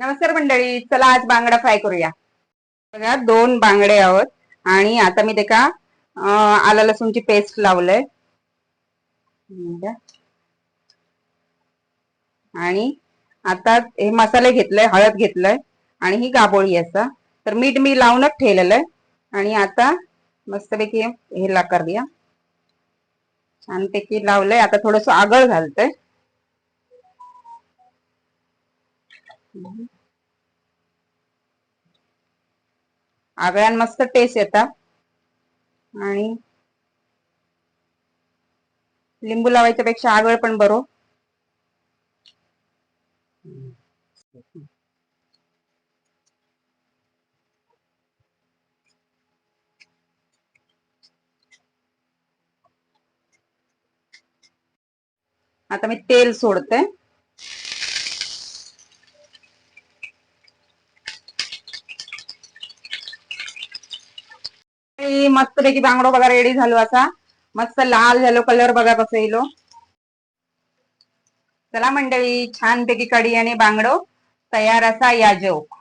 नमस्कार मंडळी चला आज बांगडा फ्राय करूया. बघा दोन बांगडे आहोत आणि आता मी ते का अं, लसूणची पेस्ट लावलंय. आणि आता हे मसाले घेतलंय हळद घेतलंय आणि ही गाबोळी असा. तर मीठ मी लावूनच ठेवलेलं आहे आणि आता मस्तपैकी हे ला करूया छानपैकी लावलंय. आता थोडस आगळ घालतंय. आगळ्यान मस्त टेस्ट येतात आणि लिंबू लावायच्या पेक्षा आगळ पण बरो. आता मी तेल सोडते. मस्त पैकी बांगडो बघा रेडी झालो असा मस्त लाल झालो कलर बघा कसं येलो हो. चला मंडळी छान पैकी कढी आणि बांगडो तयार असा या जोक